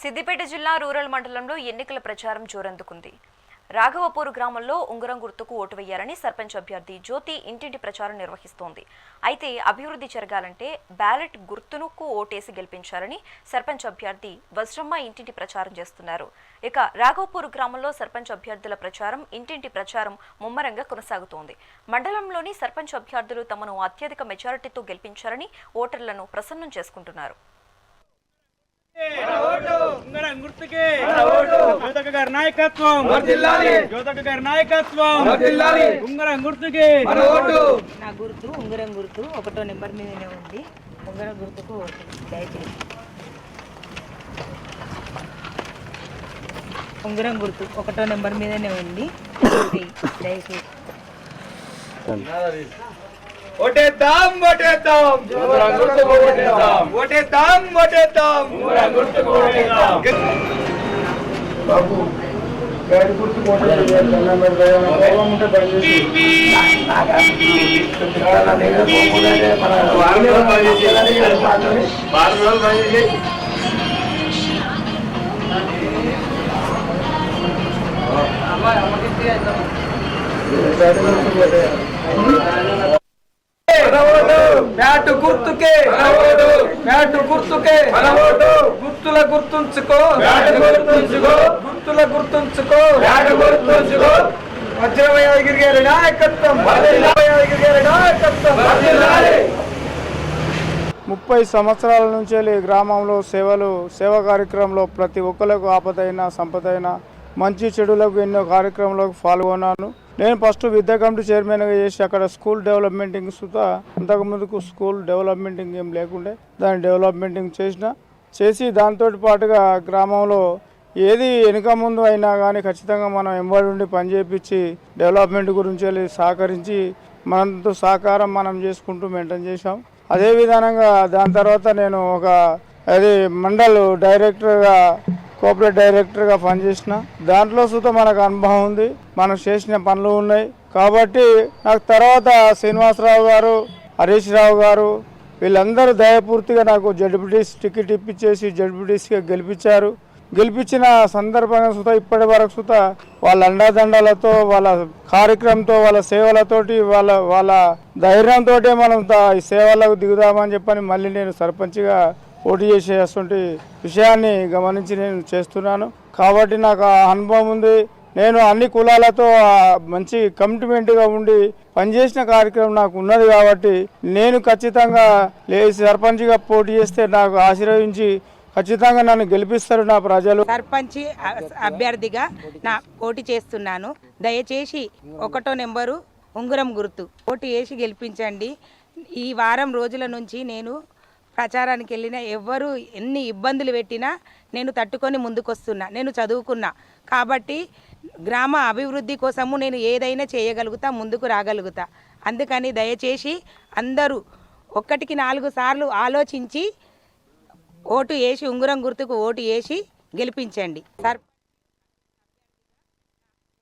సిద్దిపేట జిల్లా రూరల్ మండలంలో ఎన్నికల ప్రచారం జోరందుకుంది. రాఘవపూర్ గ్రామంలో ఉంగరం గుర్తుకు ఓటు వేయాలని సర్పంచ్ అభ్యర్థి జ్యోతి ఇంటింటి ప్రచారం నిర్వహిస్తోంది. అయితే అభివృద్ధి జరగాలంటే బ్యాలెట్ గుర్తునుకు ఓటేసి గెలిపించాలని సర్పంచ్ అభ్యర్థి వజ్రమ్మ ఇంటింటి ప్రచారం చేస్తున్నారు. ఇక రాఘవపూర్ గ్రామంలో సర్పంచ్ అభ్యర్థుల ప్రచారం ఇంటింటి ప్రచారం ముమ్మరంగా కొనసాగుతోంది. మండలంలోని సర్పంచ్ అభ్యర్థులు తమను అత్యధిక మెజారిటీతో గెలిపించాలని ఓటర్లను ప్రసన్నం చేసుకుంటున్నారు. గుర్తుకే. గారి నాయకత్వం. గారి నాయకత్వం. ఉంగరం గుర్తుకే. నా గుర్తు ఉంగరం గుర్తు ఒకటో నెంబర్ మీదనే ఉంది. ఉంగరం గుర్తుకు ఓటు. దయచేసి. ఉంగరం గుర్తు ఒకటో నెంబర్ మీదనే ఉంది. దయచేసి. ওটে দাম ওটে দাম। ওটে দাম। ওটে দাম বাবু আমার আমাকে బ్యాట్ గుర్తుకే. బ్యాట్ గుర్తుకే. గుర్తుల గుర్తుంచుకో. గుర్తుంచుకో. గుర్తుల గుర్తుంచుకో. గుర్తుంచుకో. వజ్రమయాగిరి గారి నాయకత్వం. వజ్రమయాగిరి గారి నాయకత్వం. ముప్పై సంవత్సరాల నుంచి గ్రామంలో సేవలు సేవా కార్యక్రమంలో ప్రతి ఒక్కరికి ఆపదైన సంపదైన మంచి చెడులకు ఎన్నో కార్యక్రమాలకు పాల్గొన్నాను. నేను ఫస్ట్ విద్యా కమిటీ చైర్మన్గా చేసి అక్కడ స్కూల్ డెవలప్మెంటింగ్ సుతా అంతకు ముందుకు స్కూల్ డెవలప్మెంటింగ్ ఏం లేకుండే దాని డెవలప్మెంటింగ్ చేసిన. చేసి దాంతో పాటుగా గ్రామంలో ఏది వెనుక ముందు అయినా కానీ ఖచ్చితంగా మనం ఎంబడి ఉండి పనిచేపించి డెవలప్మెంట్ గురించి వెళ్ళి సహకరించి మనంతో సహకారం మనం చేసుకుంటూ మెయింటైన్ చేశాం. అదే విధానంగా దాని తర్వాత నేను ఒక అది మండల్ డైరెక్టర్గా కోఆపరేట్ డైరెక్టర్గా పనిచేసిన. దాంట్లో సుత మనకు అనుభవం ఉంది. మనం చేసిన పనులు ఉన్నాయి. కాబట్టి నాకు తర్వాత శ్రీనివాసరావు గారు హరీష్ రావు గారు వీళ్ళందరూ దయపూర్తిగా నాకు జడ్పీటీస్ టికెట్ ఇప్పించేసి జడ్పీటీస్గా గెలిపించారు. గెలిపించిన సందర్భంగా సుత ఇప్పటి వరకు సుత వాళ్ళ అండాదండాలతో వాళ్ళ కార్యక్రమంతో వాళ్ళ సేవలతోటి వాళ్ళ వాళ్ళ ధైర్యంతో మనం ఈ సేవలకు దిగుదామని చెప్పని మళ్ళీ నేను సర్పంచ్గా పోటీ చేసేటువంటి విషయాన్ని గమనించి నేను చేస్తున్నాను. కాబట్టి నాకు ఆ అనుభవం ఉంది. నేను అన్ని కులాలతో మంచి కమిట్మెంట్గా ఉండి పనిచేసిన కార్యక్రమం నాకు ఉన్నది కాబట్టి నేను ఖచ్చితంగా లే సర్పంచ్గా పోటీ చేస్తే నాకు ఆశీర్వదించి ఖచ్చితంగా నన్ను గెలిపిస్తారు నా ప్రజలు. సర్పంచి అభ్యర్థిగా నా పోటీ చేస్తున్నాను. దయచేసి ఒకటో నెంబరు ఉంగరం గుర్తు. పోటీ వేసి గెలిపించండి. ఈ వారం రోజుల నుంచి నేను ప్రచారానికి వెళ్ళిన ఎవ్వరు ఎన్ని ఇబ్బందులు పెట్టినా నేను తట్టుకొని ముందుకొస్తున్నా నేను చదువుకున్నా. కాబట్టి గ్రామ అభివృద్ధి కోసము నేను ఏదైనా చేయగలుగుతా ముందుకు రాగలుగుతా. అందుకని దయచేసి అందరూ ఒక్కటికి నాలుగు సార్లు ఆలోచించి ఓటు వేసి ఉంగరం గుర్తుకు ఓటు వేసి గెలిపించండి. సర్